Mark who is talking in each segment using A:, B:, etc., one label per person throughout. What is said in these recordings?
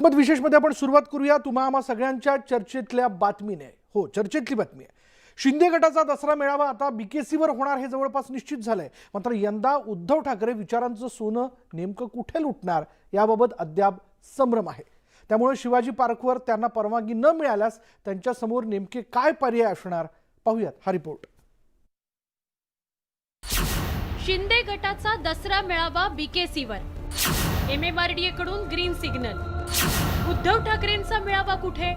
A: मत विशेषमध्ये आपण सुरुवात करूया. तुम्हा आम्हा सगळ्यांच्या चर्चेतल्या बातमीने. हो चर्चेतली बातमी आहे. शिंदे गटाचा दसरा मेळावा आता बीकेसीवर होणार हे जवळपास निश्चित झालंय. मात्र यंदा उद्धव ठाकरे विचारांचं सोनं नेमकं कुठे लुटणार याबाबत अद्याप संभ्रम आहे. त्यामुळे शिवाजी पार्कवर त्यांना परवानगी न मिळाल्यास त्यांच्यासमोर नेमके काय पर्याय असणार पाहूयात हा रिपोर्ट.
B: शिंदे गटाचा दसरा मेळावा बीकेसीवर एम एम आरकडून ग्रीन सिग्नल उद्धव ठाकरेंचा मेळावा कुठे?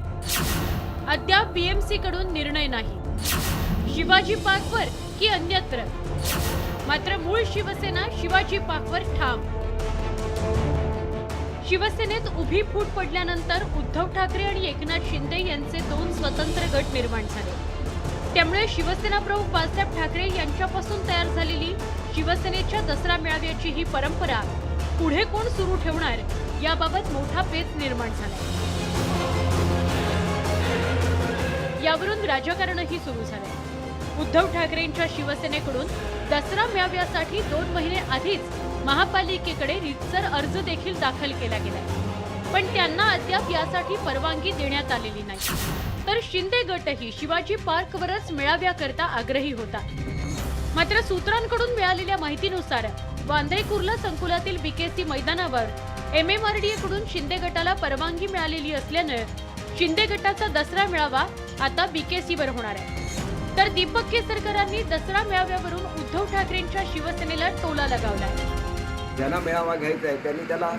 B: अद्याप बीएमसी कडून निर्णय नाही. शिवाजी पार्कवर की अन्यत्र? मात्र मूळ शिवसेना शिवाजी पार्कवर ठाम. शिवसेनेत उभी फूट पडल्यानंतर उद्धव ठाकरे आणि एकनाथ शिंदे यांचे दोन स्वतंत्र गट निर्माण झाले. त्यामुळे शिवसेना प्रमुख बाळासाहेब ठाकरे यांच्यापासून तयार झालेली शिवसेनेच्या दसरा मेळाव्याची ही परंपरा पुढे कोण सुरू ठेवणार? याबाबत मोठा पेच निर्माण झाला यावरून राजकारणही सुरू झालंय. उद्धव ठाकरेंच्या शिवसेनेकडून दसरा मेळाव्यासाठी दोन महिने आधीच महापालिकेकडे रितसर अर्ज देखील दाखल केला गेलाय. पण त्यांना अद्याप यासाठी परवानगी देण्यात आलेली नाही. तर शिंदे गटही शिवाजी पार्कवरच मेळाव्याकरता आग्रही होता. मात्र सूत्रांकडून मिळालेल्या माहितीनुसार वांद्रेकुर्ला संकुलातील बीकेसी मैदानावर M M R D Shinde गटाला परवानगी मिळालेली असल्यानं शिंदे गटाचा दसरा मेळावा आता बीकेसीवर होणार आहे. तर दीपक केसरकरांनी दसरा मेळाव्यावरून उद्धव ठाकरेंच्या शिवसेनेला टोला लगावला
C: ज्यांना मेळावा घ्यायचा आहे त्यांनी त्याला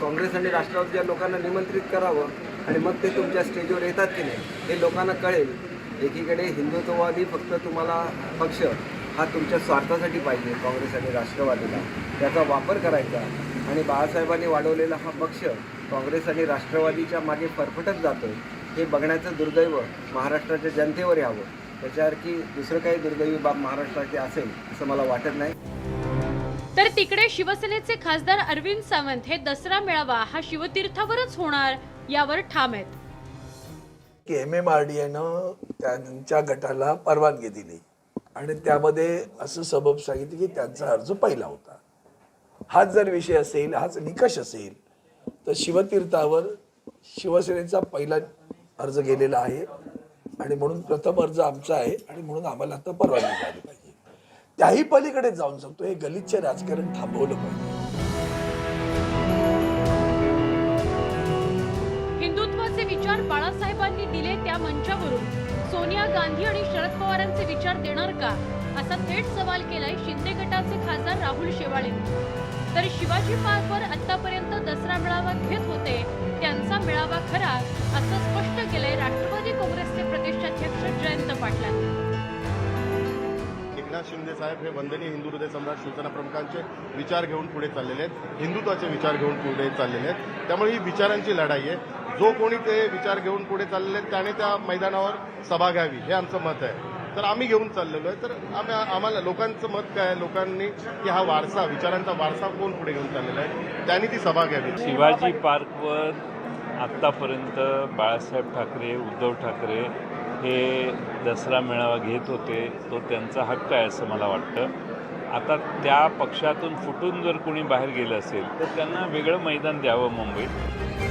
C: काँग्रेस आणि राष्ट्रवादीच्या लोकांना निमंत्रित करावं आणि मग ते तुमच्या स्टेजवर येतात की नाही हे लोकांना कळेल. एकीकडे हिंदुत्ववादी फक्त तुम्हाला पक्ष हा तुमच्या स्वार्थासाठी पाहिजे काँग्रेस आणि राष्ट्रवादीला. त्याचा वापर करायचा. आणि बाळासाहेबांनी वाढवलेला हा पक्ष काँग्रेस आणि राष्ट्रवादीच्या मागे फरफटत जातोय हे बघण्याचं दुर्दैव महाराष्ट्राच्या जनतेवर यावं. त्याच्यासारखी दुसरं काही दुर्दैवी बाब महाराष्ट्राची असेल असं मला वाटत नाही.
B: तर तिकडे शिवसेनेचे खासदार अरविंद सावंत हे दसरा मेळावा हा शिवतीर्थावरच होणार यावर ठाम आहेत.
D: की एम एम आर डी एनं त्यांच्या गटाला परवानगी दिली. आणि त्यामध्ये असं सबब सांगितलं की त्यांचा अर्ज पहिला होता. हाच जर विषय असेल हाच निकष असेल तर शिवतीर्थावर शिवसेनेचा पहिला अर्ज गेलेला आहे. आणि म्हणून प्रथम अर्ज आमचा आहे आणि म्हणून आम्हाला आता परवानगी झाली पाहिजे. त्याही पलीकडे जाऊन सांगतो हे गलिच्छ राजकारण थांबवलं पाहिजे.
B: हिंदुत्वाचे विचार बाळासाहेबांनी दिले त्या मंचावरून. सोनिया गांधी आणि शरद पवारांचे विचार देणार का? असा थेट सवाल केलाय शिंदे गटाचे खासदार राहुल शेवाळे. तर शिवाजी पार्कवर आतापर्यंत दसरा मेळावा घेत होते. त्यांचा मेळावा खरा असं स्पष्ट केलंय राष्ट्रवादी काँग्रेसचे प्रदेशाध्यक्ष जयंत पाटलांनी.
E: एकनाथ शिंदे साहेब हे वंदनीय हिंदू हृदय सम्राट शिवसेना प्रमुखांचे विचार घेऊन पुढे चाललेले आहेत. हिंदुत्वाचे विचार घेऊन पुढे चाललेले आहेत. त्यामुळे ही विचारांची लढाई आहे. जो कोणी ते विचार घेऊन पुढे चाललेले आहेत त्याने त्या मैदानावर सभा घ्यावी हे आमचं मत आहे. तर आम्ही घेऊन चाललेलो आहे. तर आम्ही आम्हाला लोकांचं मत काय लोकांनी की हा वारसा विचारांचा वारसा कोण पुढे घेऊन चाललेला आहे? त्यांनी ती सभा घ्यावी.
F: शिवाजी पार्कवर आत्तापर्यंत बाळासाहेब ठाकरे उद्धव ठाकरे हे दसरा मेळावा घेत होते. तो त्यांचा हक्क आहे असं मला वाटतं. आता त्या पक्षातून फुटून जर कोणी बाहेर गेलं असेल तर त्यांना वेगळं मैदान द्यावं मुंबईत.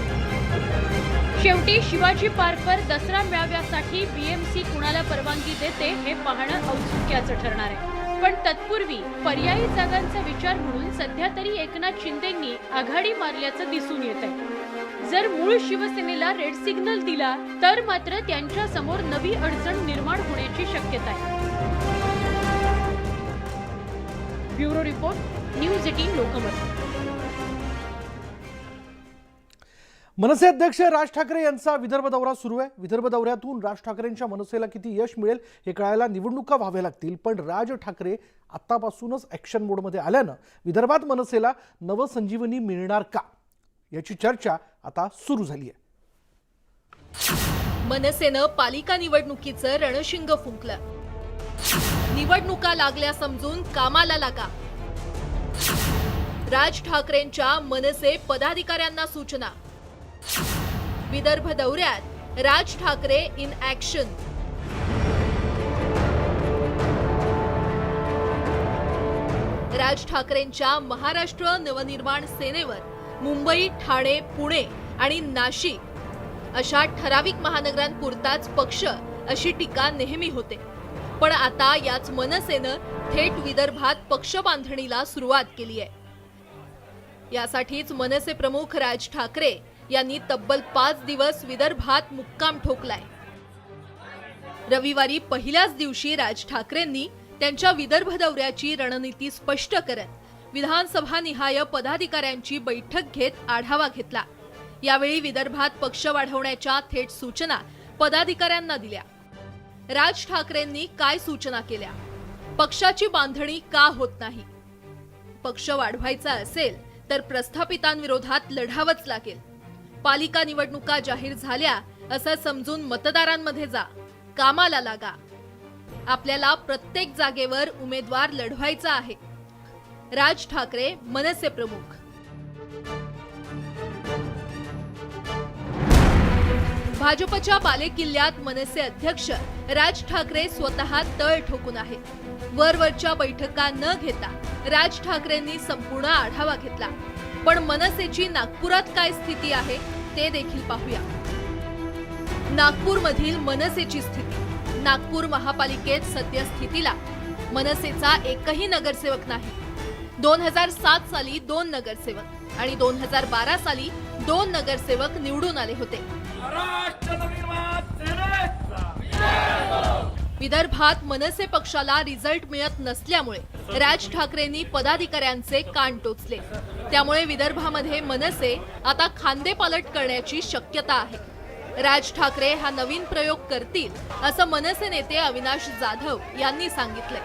B: शेवटी शिवाजी पार्कवर दसरा मेळाव्यासाठी बीएमसी कुणाला परवानगी देते हे पाहणं औत्सुक्याचं ठरणार आहे. पण तत्पूर्वी पर्यायी जागांचा विचार म्हणून सध्या तरी एकनाथ शिंदेंनी आघाडी मारल्याचं दिसून येत आहे. जर मूळ शिवसेनेला रेड सिग्नल दिला तर मात्र त्यांच्यासमोर नवी अडचण निर्माण होण्याची शक्यता आहे. Bureau report news eighteen Lokmat.
A: मनसे अध्यक्ष राज ठाकरे यांचा विदर्भ दौरा सुरू आहे. विदर्भ दौऱ्यातून राज ठाकरेंच्या मनसेला किती यश मिळेल हे कळायला निवडणुका व्हाव्या लागतील. पण राज ठाकरे आत्तापासूनच ॲक्शन मोडमध्ये आल्यानं विदर्भात मनसेला नवसंजीवनी मिळणार का? याची चर्चा आता सुरू झाली आहे.
G: मनसेनं पालिका निवडणुकीचं रणशिंग फुंकलं. निवडणुका लागल्या समजून कामाला लागा. राज ठाकरेंच्या मनसे पदाधिकाऱ्यांना सूचना. विदर्भ दौऱ्यात राज ठाकरे इन ऍक्शन राज ठाकरेंच्या महाराष्ट्र नवनिर्माण सेनेवर मुंबई ठाणे पुणे आणि नाशिक अशा ठराविक महानगरांपुरताच पक्ष अशी टीका नेहमी होते. पण आता याच मनसेनं थेट विदर्भात पक्ष बांधणीला सुरुवात केली आहे यासाठीच मनसे प्रमुख राज ठाकरे यांनी तब्बल पाच दिवस विदर्भात मुक्काम ठोकलाय. रविवारी पहिल्याच दिवशी राज ठाकरेंनी त्यांच्या विदर्भ दौऱ्याची रणनीती स्पष्ट करत विधानसभा निहाय पदाधिकाऱ्यांची बैठक घेत आढावा घेतला. यावेळी विदर्भात पक्ष वाढवण्याच्या थेट सूचना पदाधिकाऱ्यांना दिल्या. राज ठाकरेंनी काय सूचना केल्या? पक्षाची बांधणी का होत नाही? पक्ष वाढवायचा असेल तर प्रस्थापितांविरोधात लढावंच लागेल. पालिका निवडणुका जाहीर झाल्या असं समजून मतदारांमध्ये जा. कामाला लागा. आपल्याला प्रत्येक जागेवर उमेदवार लढवायचा आहे. राज ठाकरे मनसे प्रमुख. भाजपच्या बालेकिल्ल्यात मनसे अध्यक्ष राज ठाकरे स्वतः तळ ठोकून आहेत वरवरच्या बैठका न घेता राज ठाकरेंनी संपूर्ण आढावा घेतला. पण मनसेची नागपुरात काय स्थिती आहे ते देखील पाहूया. नागपूरमधील मनसेची स्थिती. नागपूर महापालिकेत सद्यस्थितीला मनसेचा एकही नगरसेवक नाही. दोन हजार सात साली दोन नगरसेवक आणि दोन हजार बारा साली दोन नगरसेवक निवडून आले होते. विदर्भात मनसे पक्षाला रिझल्ट मिळत नसल्यामुळे राज ठाकरेंनी पदाधिकाऱ्यांचे कान टोचले. त्यामुळे विदर्भामध्ये मनसे आता खांदेपालट करण्याची शक्यता आहे. राज ठाकरे हा नवीन प्रयोग करतील असं मनसे नेते अविनाश जाधव यांनी सांगितले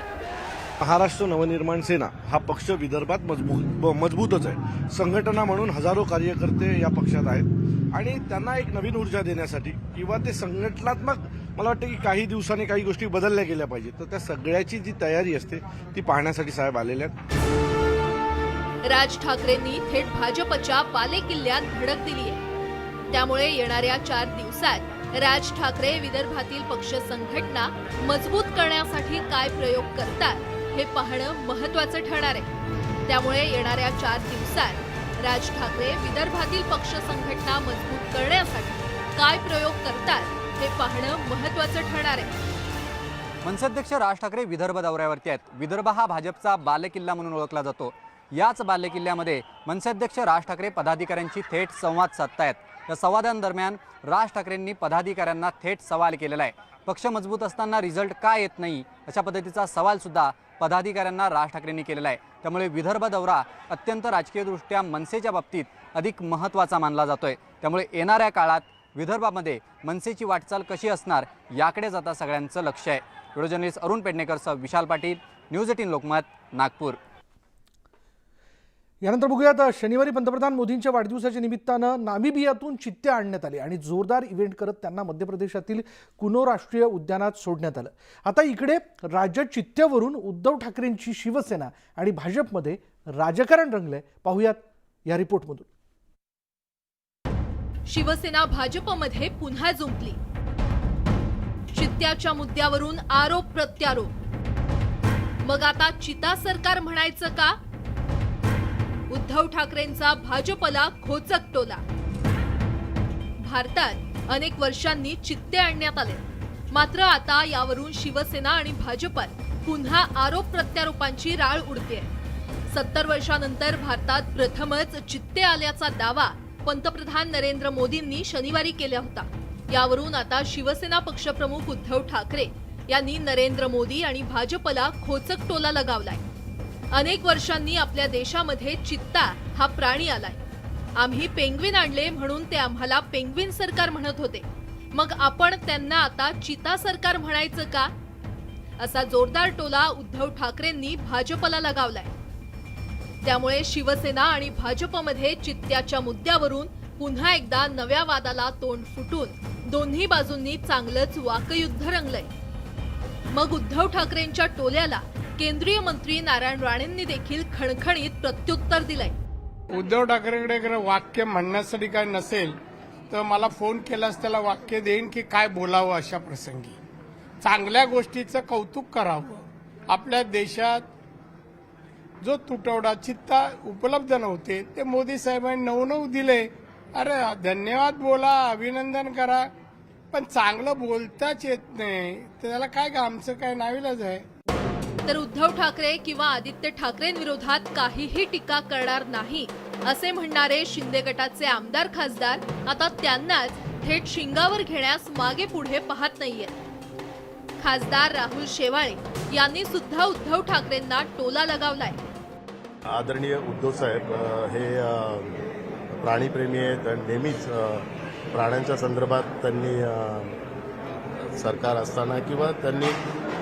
H: महाराष्ट्र नवनिर्माण सेना हा पक्ष विदर्भात मजबूत ब- मजबूतच आहे. संघटना म्हणून हजारो कार्यकर्ते या पक्षात आहेत आणि त्यांना एक नवीन ऊर्जा देण्यासाठी किंवा ते संघटनात्मक मला वाटतं की काही दिवसांनी काही गोष्टी बदलल्या गेल्या पाहिजेत. तर त्या सगळ्याची जी तयारी असते ती पाहण्यासाठी साहेब आलेले आहेत.
G: राज ठाकरेंनी थेट भाजपच्या बालेकिल्ल्यात धडक दिली आहे. त्यामुळे येणाऱ्या चार दिवसात राज ठाकरे विदर्भातील पक्ष संघटना मजबूत करण्यासाठी काय प्रयोग करतात हे पाहणं महत्वाचं ठरणार आहे. त्यामुळे येणाऱ्या चार दिवसात राज ठाकरे विदर्भातील पक्ष संघटना मजबूत करण्यासाठी काय प्रयोग करतात हे पाहणं महत्वाचं ठरणार आहे.
I: मनसाध्यक्ष राज ठाकरे विदर्भ दौऱ्यावरती आहेत. विदर्भ हा भाजपचा बालेकिल्ला म्हणून ओळखला जातो. याच बालेकिल्ल्यामध्ये मनसाध्यक्ष राज ठाकरे पदाधिकाऱ्यांशी थेट संवाद साधतायत. या संवादांदरम्यान राज ठाकरेंनी पदाधिकाऱ्यांना थेट सवाल केलेला आहे. पक्ष मजबूत असताना रिझल्ट का येत नाही अशा पद्धतीचा सवालसुद्धा पदाधिकाऱ्यांना राज ठाकरेंनी केलेला आहे. त्यामुळे विदर्भ दौरा अत्यंत राजकीयदृष्ट्या मनसेच्या बाबतीत अधिक महत्त्वाचा मानला जातोय. त्यामुळे येणाऱ्या काळात विदर्भामध्ये मनसेची वाटचाल कशी असणार याकडे जाता सगळ्यांचं लक्ष आहे. व्हिडिओ जर्नलिस्ट अरुण पेडणेकरसह विशाल पाटील न्यूज एटीन लोकमत नागपूर.
A: यानंतर बघूयात शनिवारी पंतप्रधान मोदींच्या वाढदिवसाच्या निमित्तानं नामिबियातून चित्ते आणण्यात आले आणि जोरदार इव्हेंट करत त्यांना मध्य प्रदेशातील कुनो राष्ट्रीय उद्यानात सोडण्यात आलं. आता इकडे राज्यात चित्त्यावरून उद्धव ठाकरेंची शिवसेना आणि भाजपमध्ये राजकारण रंगलंय. पाहूयात या रिपोर्टमधून.
G: शिवसेना भाजपमध्ये पुन्हा जुंपली. चित्त्याच्या मुद्द्यावरून आरोप प्रत्यारोप. मग आता चिता सरकार म्हणायचं का? उद्धव ठाकरेंचा भाजपला खोचक टोला. भारतात अनेक वर्षांनी चित्ते आणण्यात आले. मात्र आता यावरून शिवसेना आणि भाजपात पुन्हा आरोप प्रत्यारोपांची राळ उडते सत्तर वर्षानंतर भारतात प्रथमच चित्ते आल्याचा दावा पंतप्रधान नरेंद्र मोदींनी शनिवारी केला होता यावरून आता शिवसेना पक्षप्रमुख उद्धव ठाकरे यांनी नरेंद्र मोदी आणि भाजपला खोचक टोला लगावलाय. अनेक वर्षांनी आपल्या देशामध्ये चित्ता हा प्राणी आलाय. आम्ही पेंग्विन आणले म्हणून ते आम्हाला पेंग्विन सरकार म्हणत होते. मग आपण त्यांना आता चिता सरकार म्हणायचं का? असा जोरदार टोला उद्धव ठाकरेंनी भाजपला लगावलाय. त्यामुळे शिवसेना आणि भाजपमध्ये चित्त्याच्या मुद्द्यावरून पुन्हा एकदा नव्या वादाला तोंड फुटून दोन्ही बाजूंनी चांगलंच वाकयुद्ध रंगलंय. मग उद्धव ठाकरेंच्या टोल्याला केंद्रीय मंत्री नारायण राणेंनी देखील खणखणीत प्रत्युत्तर दिलंय.
J: उद्धव ठाकरेंकडे जर वाक्य म्हणण्यासाठी काय नसेल तर मला फोन केल्यास त्याला वाक्य देईन की काय बोलावं अशा प्रसंगी. चांगल्या गोष्टीचं कौतुक करावं. आपल्या देशात जो तुटवडा चित्ता उपलब्ध नव्हते ते मोदी साहेबांनी नऊ नऊ दिले. अरे धन्यवाद बोला अभिनंदन करा. पण चांगलं बोलताच येत नाही. त्याला काय का आमचं काय नाविलाच आहे?
G: तर उद्धव ठाकरे किंवा आदित्य ठाकरेंविरोधात काहीही टीका करणार नाही असे म्हणणारे शिंदे गटाचे आमदार खासदार आता त्यांनाच थेट शिंगावर घेण्यास मागे पुढे पाहत नाहीयेत खासदार राहुल शेवाळे यांनी सुद्धा उद्धव ठाकरेंना टोला लगावलाय.
E: आदरणीय उद्धव साहेब हे प्राणीप्रेमी आहेत आणि नेहमीच प्राण्यांच्या संदर्भात त्यांनी सरकार असताना किंवा त्यांनी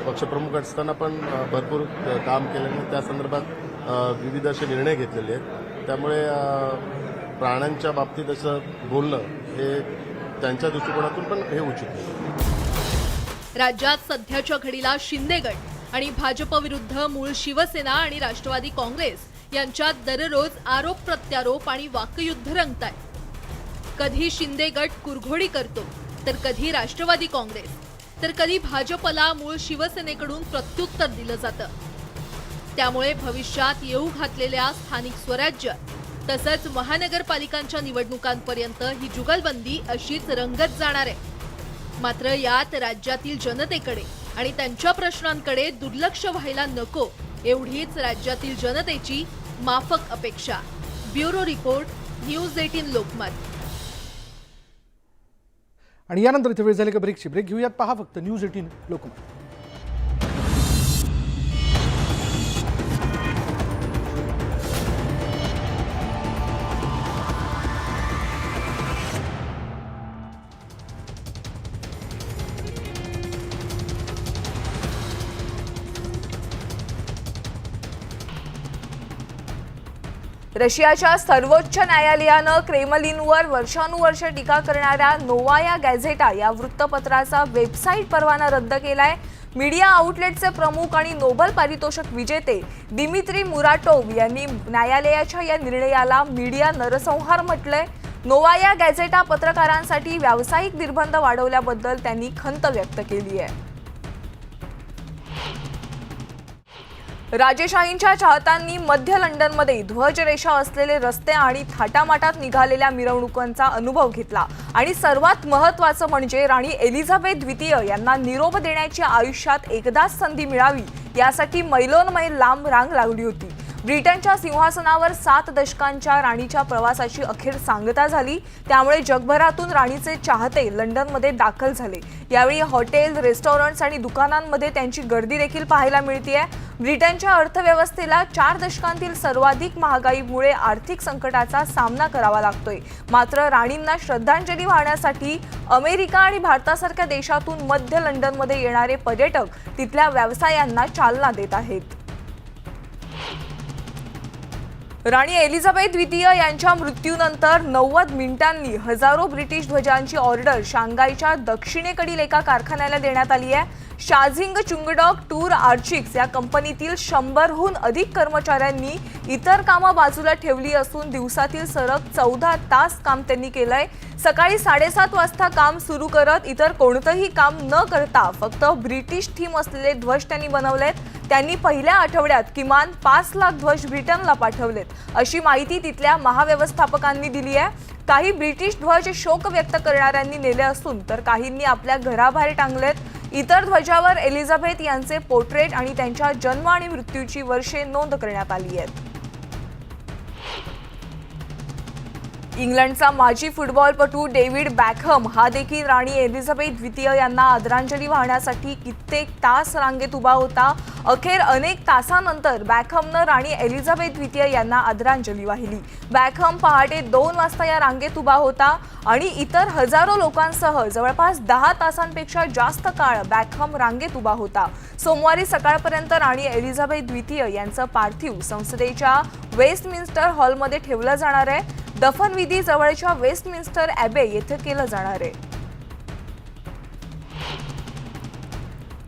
E: पक्षप्रमुख असताना पण भरपूर काम केल्याने त्या संदर्भात विविध असे निर्णय घेतलेले आहेत. त्यामुळे प्राण्यांच्या बाबतीत असं बोलणं हे त्यांच्या दृष्टिकोनातून पण हे उचित
G: राज्यात सध्याच्या घडीला शिंदेगड आणि भाजप विरुद्ध मूळ शिवसेना आणि राष्ट्रवादी काँग्रेस यांच्यात दररोज आरोप प्रत्यारोप आणि वाकयुद्ध रंगत कधी शिंदे गट कुरघोडी करतो तर कधी राष्ट्रवादी काँग्रेस तर कधी भाजपला मूळ शिवसेनेकडून प्रत्युत्तर दिलं जातं. त्यामुळे भविष्यात येऊ घातलेल्या स्थानिक स्वराज्य तसंच महानगरपालिकांच्या निवडणुकांपर्यंत ही जुगलबंदी अशीच रंगत जाणार आहे. मात्र यात राज्यातील जनतेकडे आणि त्यांच्या प्रश्नांकडे दुर्लक्ष व्हायला नको एवढीच राज्यातील जनतेची माफक अपेक्षा. Bureau report news eighteen Lokmat.
A: आणि यानंतर इथे वेळ झाली का ब्रेकची? ब्रेक घेऊयात. पहा फक्त न्यूज एटीन लोकमत.
K: रशियाच्या सर्वोच्च न्यायालयानं क्रेमलिनवर वर्षानुवर्ष टीका करणाऱ्या नोवाया गॅझेटा या वृत्तपत्राचा वेबसाईट परवाना रद्द केलाय. मीडिया आउटलेटचे प्रमुख आणि नोबल पारितोषिक विजेते दिमित्री मुराटोव यांनी न्यायालयाच्या या निर्णयाला मीडिया नरसंहार म्हटलंय. नोवाया गॅझेटा पत्रकारांसाठी व्यावसायिक निर्बंध वाढवल्याबद्दल त्यांनी खंत व्यक्त केली आहे. राजेशाहींच्या चाहत्यांनी मध्य लंडनमध्ये ध्वजरेषा असलेले रस्ते आणि थाटामाटात निघालेल्या मिरवणुकांचा अनुभव घेतला. आणि सर्वात महत्त्वाचं म्हणजे राणी एलिझाबेथ द्वितीय यांना निरोप देण्याची आयुष्यात एकदाच संधी मिळावी यासाठी मैलोनमय लांब रांग लागली होती. ब्रिटनच्या सिंहासनावर सात दशकांच्या राणीच्या प्रवासाची अखेर सांगता झाली. त्यामुळे जगभरातून राणीचे चाहते लंडनमध्ये दाखल झाले. यावेळी हॉटेल रेस्टॉरंट्स आणि दुकानांमध्ये त्यांची गर्दी देखील पाहायला मिळतीये. ब्रिटनच्या अर्थव्यवस्थेला चार दशकांतील सर्वाधिक महागाईमुळे आर्थिक संकटाचा सामना करावा लागतोय. मात्र राणींना श्रद्धांजली वाहण्यासाठी अमेरिका आणि भारतासारख्या देशातून मध्य लंडनमध्ये येणारे पर्यटक तिथल्या व्यवसायांना चालना देत आहेत. राणी एलिझाबेथ द्वितीय यांच्या मृत्यूनंतर नव्वद मिनिटांनी हजारो ब्रिटिश ध्वजांची ऑर्डर शांघायच्या दक्षिणेकडील एका कारखान्याला देण्यात आली आहे. शाझिंग चुंगडॉक टूर आर्चिक्स या कंपनीतील शंभरहून अधिक कर्मचाऱ्यांनी इतर कामं बाजूला ठेवली असून दिवसातील सरक चौदा तास काम त्यांनी केलंय. सकाळी साडेसात वाजता काम सुरू करत इतर कोणतंही काम न करता फक्त ब्रिटिश थीम असलेले ध्वज त्यांनी बनवलेत. त्यांनी पहिल्या आठवड्यात किमान पाच लाख ध्वज ब्रिटनला पाठवलेत. अशी माहिती तिथल्या महाव्यवस्थापकांनी दिली आहे. काही ब्रिटिश ध्वज शोक व्यक्त करणाऱ्यांनी नेले असून तर काहींनी आपल्या घराबाहेर टांगलेत. इतर ध्वजावर एलिझाबेथ यांचे पोर्ट्रेट आणि त्यांच्या जन्म आणि मृत्यूची वर्षे नोंद करण्यात आली आहेत. इंग्लंडचा माजी फुटबॉलपटू डेव्हिड बॅकहम हा देखील राणी एलिझाबेथ द्वितीय यांना आदरांजली वाहण्यासाठी कित्येक तास रांगेत उभा होता. अखेर अनेक तासानंतर बॅकहमनं राणी एलिझाबेथ द्वितीय यांना आदरांजली वाहिली. बॅकहम पहाटे दोन वाजता या रांगेत उभा होता आणि इतर हजारो लोकांसह जवळपास दहा तासांपेक्षा जास्त काळ बॅकहम रांगेत उभा होता. सोमवारी सकाळपर्यंत राणी एलिझाबेथ द्वितीय यांचं पार्थिव संसदेच्या वेस्टमिन्स्टर हॉलमध्ये ठेवलं जाणार आहे. दफनविधी जवळच्या वेस्टमिन्स्टर ॲबे येथे केलं जाणार आहे.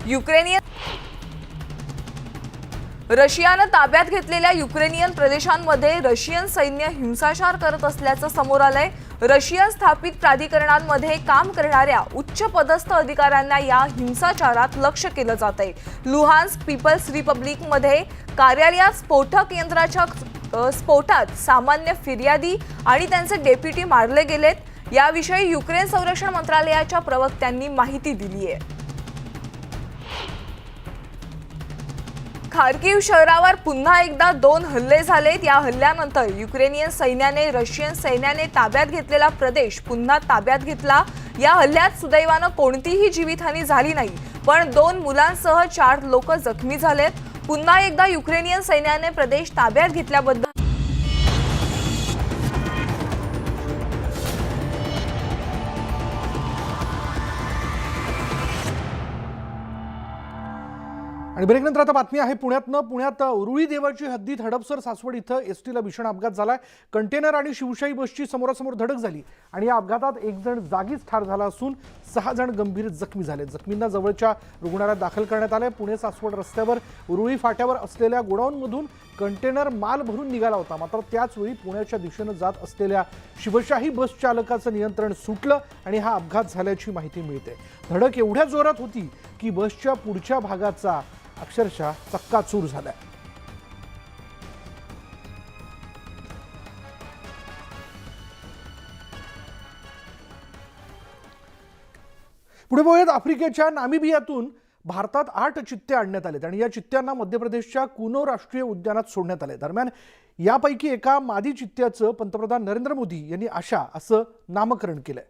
K: युक्रेनियन रशियानं ताब्यात घेतलेल्या युक्रेनियन प्रदेशांमध्ये रशियन सैन्य हिंसाचार करत असल्याचं समोर आलंय. रशियन स्थापित प्राधिकरणांमध्ये काम करणाऱ्या उच्च पदस्थ अधिकाऱ्यांना या हिंसाचारात लक्ष केलं जात आहे लुहान्स पीपल्स रिपब्लिकमध्ये कार्यालयात स्फोटक यंत्राच्या स्फोटात सामान्य फिर्यादी आणि त्यांचे डेप्युटी मारले गेलेत. याविषयी युक्रेन संरक्षण मंत्रालयाच्या प्रवक्त्यांनी माहिती दिली आहे. खार्किव शहरावर पुन्हा एकदा दोन हल्ले झालेत. या हल्ल्यानंतर युक्रेनियन सैन्याने रशियन सैन्याने ताब्यात घेतलेला प्रदेश पुन्हा ताब्यात घेतला. या हल्ल्यात सुदैवानं कोणतीही जीवितहानी झाली नाही पण दोन मुलांसह चार लोक जखमी झालेत. पुन्हा एकदा युक्रेनियन सैन्याने प्रदेश ताब्यात घेतल्याबद्दल
A: आणि ब्रेकनंतर आता बातमी आहे पुण्यातनं. पुण्यात उरुळी देवाची हद्दीत हडपसर सासवड इथं एस टीला भीषण अपघात झालाय. कंटेनर आणि शिवशाही बसची समोरासमोर धडक झाली आणि या अपघातात एक जण जागीच ठार झाला असून सहा जण गंभीर जखमी झाले जखमींना जवळच्या रुग्णालयात दाखल करण्यात आले पुणे सासवड रस्त्यावर उरुळी फाट्यावर असलेल्या गोडाऊनमधून कंटेनर माल भरून निघाला होता. मात्र त्याच वेळी पुण्याच्या दिशेनं जात असलेल्या शिवशाही बस चालकाचं नियंत्रण सुटलं आणि हा अपघात झाल्याची माहिती मिळते. धडक एवढ्या जोरात होती की बसच्या पुढच्या भागाचा अक्षरशः चक्काचूर झालाय. पुढे बघूयात आफ्रिकेच्या नामिबियातून भारतात आठ चित्ते आणण्यात आलेत आणि या चित्त्यांना मध्य प्रदेशच्या कुनो राष्ट्रीय उद्यानात सोडण्यात आले. दरम्यान यापैकी एका मादी चित्त्याचं पंतप्रधान नरेंद्र मोदी यांनी आशा असं नामकरण केलंय.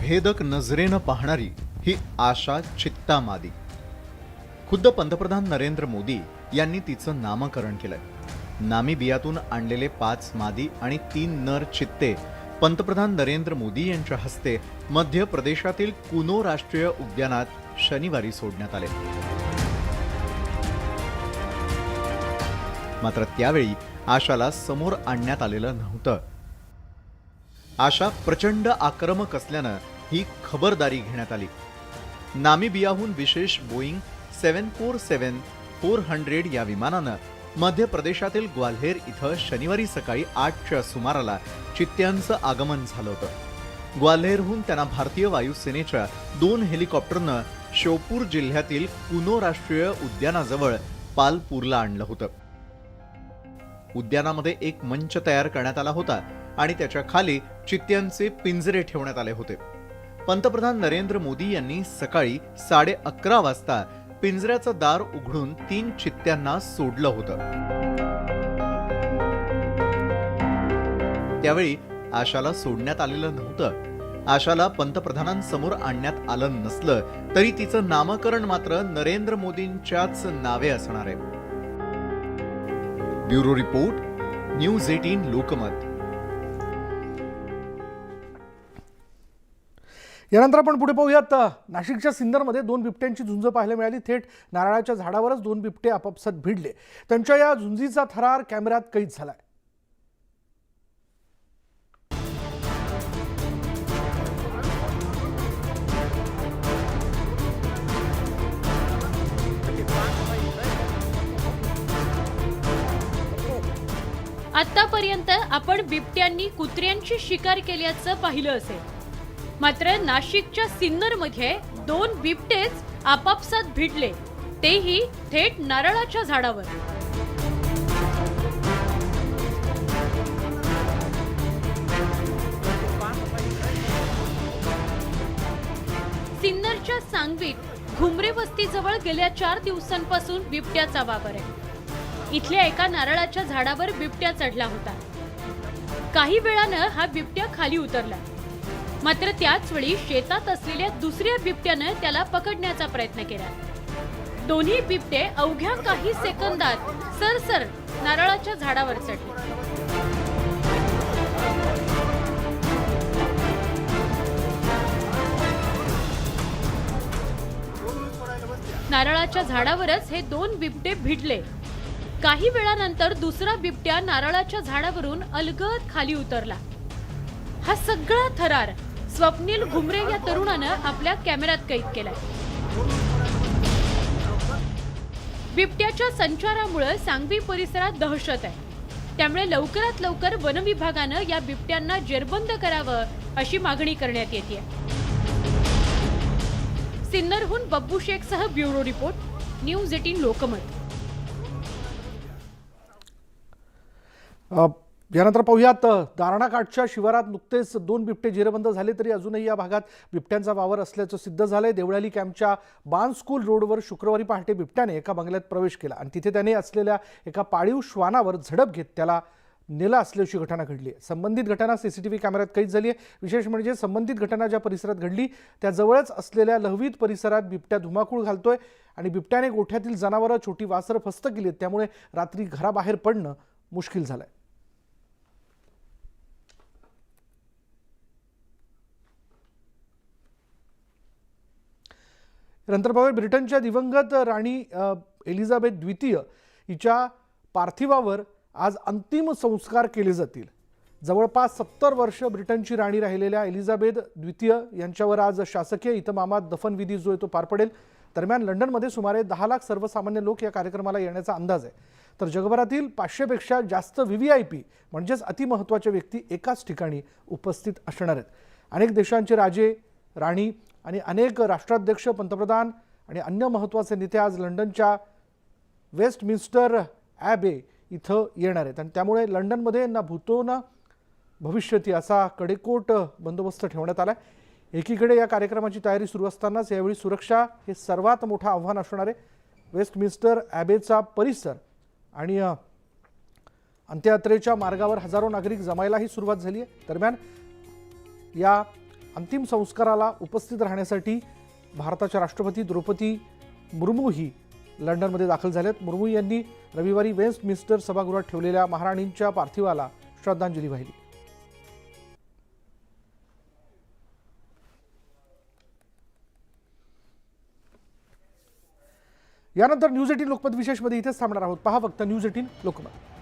L: भेदक नजरेनं पाहणारी ही आशा चित्ता मादी खुद्द पंतप्रधान नरेंद्र मोदी यांनी तिचं नामकरण केलंय. नामिबियातून आणलेले पाच मादी आणि तीन नर चित्ते पंतप्रधान नरेंद्र मोदी यांच्या हस्ते मध्य प्रदेशातील कुनो राष्ट्रीय उद्यानात शनिवारी सोडण्यात आले. मात्र त्यावेळी आशाला समोर आणण्यात आलेलं नव्हतं. आशा प्रचंड आक्रमक असल्यानं ही खबरदारी घेण्यात आली. नामिबियाहून विशेष Boeing seven four seven four hundred या विमानानं मध्य प्रदेशातील ग्वाल्हेर इथं शनिवारी सकाळी आठच्या सुमाराला चित्त्यांचं आगमन झालं होतं. ग्वाल्हेरहून त्यांना भारतीय वायुसेनेच्या दोन हेलिकॉप्टरनं शोपूर जिल्ह्यातील कुनो राष्ट्रीय उद्यानाजवळ पालपूरला आणलं होतं. उद्यानामध्ये एक मंच तयार करण्यात आला होता आणि त्याच्याखाली चित्त्यांचे पिंजरे ठेवण्यात आले होते. पंतप्रधान नरेंद्र मोदी यांनी सकाळी साडे अकरा वाजता पिंजऱ्याचं दार उघडून तीन चित्त्यांना सोडलं होतं. त्यावेळी आशाला सोडण्यात आलेलं नव्हतं. आशाला पंतप्रधानांसमोर आणण्यात आलं नसलं तरी तिचं नामकरण मात्र नरेंद्र मोदींच्याच नावे असणार आहे. Bureau report news eighteen Lokmat.
A: यानंतर आपण पुढे पाहूयात. नाशिकच्या सिन्नरमध्ये दोन बिबट्यांची झुंज पाहायला मिळाली. थेट नारळाच्या झाडावरच दोन बिबटे आपापसात भिडले. त्यांच्या या झुंजीचा थरार कॅमेऱ्यात कैद झालाय.
B: आतापर्यंत आपण बिबट्यांनी कुत्र्यांची शिकार केल्याचं पाहिलं असेल. मात्र नाशिकच्या सिन्नरमध्ये दोन बिबटेच आपापसात भिडले. तेही थेट नारळाच्या झाडावर. सिन्नरच्या सांगवीत घुमरे वस्तीजवळ गेल्या चार दिवसांपासून बिबट्याचा वावर आहे. इथल्या एका नारळाच्या झाडावर बिबट्या चढला होता. काही वेळानं हा बिबट्या खाली उतरला. मात्र त्याच वेळी शेतात असलेल्या दुसऱ्या बिबट्यानं त्याला पकडण्याचा प्रयत्न केला. दोन्ही बिबटे अवघ्या काही सेकंदात सरसर नारळाच्या झाडावर चढले. नारळाच्या झाडावरच हे दोन बिबटे भिडले. काही वेळानंतर दुसरा बिबट्या नारळाच्या झाडावरून अलगद खाली उतरला. हा सगळा थरार स्वप्नील घुमरे या तरुणानं आपल्या कॅमेऱ्यात कैद केलाय. बिबट्याच्या संचारामुळे सांगवी परिसरात दहशत आहे. त्यामुळे लवकरात लवकर वन विभागानं या बिबट्यांना जेरबंद करावं अशी मागणी करण्यात येते सिन्नरहून Babbu शेखसह bureau report news eighteen Lokmat.
A: यानंतर पाहूयात दारणाकाठच्या शिवारात नुकतेच दोन बिबटे जेरबंद झाले तरी अजूनही या भागात बिबट्यांचा वावर असल्याचं सिद्ध झालंय. देवळाली कॅम्पच्या बान स्कूल रोडवर शुक्रवारी पहाटे बिबट्याने एका बंगल्यात प्रवेश केला आणि तिथे त्याने असलेल्या एका पाळीव श्वानावर झडप घेत त्याला नेलं असल्याची घटना घडली आहे. संबंधित घटना सीसीटीव्ही कॅमेऱ्यात कैद झाली आहे. विशेष म्हणजे संबंधित घटना ज्या परिसरात घडली त्याजवळच असलेल्या लहवीत परिसरात बिबट्या धुमाकूळ घालतोय आणि बिबट्याने गोठ्यातील जनावरं छोटी वासरं फस्त केली आहेत. त्यामुळे रात्री घराबाहेर पडणं मुश्किल झालं आहे नंतर पाहूया ब्रिटनच्या दिवंगत राणी एलिझाबेथ द्वितीय हिच्या पार्थिवावर आज अंतिम संस्कार केले जातील. जवळपास सत्तर वर्ष ब्रिटनची राणी राहिलेल्या एलिझाबेथ द्वितीय यांच्यावर आज शासकीय इतमामात दफनविधी जो आहे तो पार पडेल. दरम्यान लंडनमध्ये सुमारे दहा लाख सर्वसामान्य लोक या कार्यक्रमाला येण्याचा अंदाज आहे. तर जगभरातील पाचशेपेक्षा जास्त व्ही व्ही आय पी म्हणजेच अतिमहत्त्वाच्या व्यक्ती एकाच ठिकाणी उपस्थित असणार आहेत. अनेक देशांचे राजे राणी आणि अनेक राष्ट्राध्यक्ष पंतप्रधान आणि अन्य महत्त्वाचे नेते आज लंडनच्या वेस्टमिन्स्टर ॲबे इथं येणार आहेत. आणि त्यामुळे लंडनमध्ये ना भूतो ना भविष्यती असा कडेकोट बंदोबस्त ठेवण्यात आला आहे एकीकडे या कार्यक्रमाची तयारी सुरू असतानाच यावेळी सुरक्षा हे सर्वात मोठं आव्हान असणार आहे. वेस्टमिन्स्टर ॲबेचा परिसर आणि अंत्ययात्रेच्या मार्गावर हजारो नागरिक जमायलाही सुरुवात झाली आहे. दरम्यान या अंतिम संस्काराला उपस्थित राहण्यासाठी भारताच्या राष्ट्रपती द्रौपदी मुर्मू ही लंडनमध्ये दाखल झाल्यात मुर्मू यांनी रविवारी वेस्टमिन्स्टर सभागृहात ठेवलेल्या महाराणींच्या पार्थिवाला श्रद्धांजली वाहिली. यानंतर न्यूज एटीन लोकमत विशेषमध्ये इथेच थांबणार आहोत. पहा फक्त न्यूज एटीन लोकमत.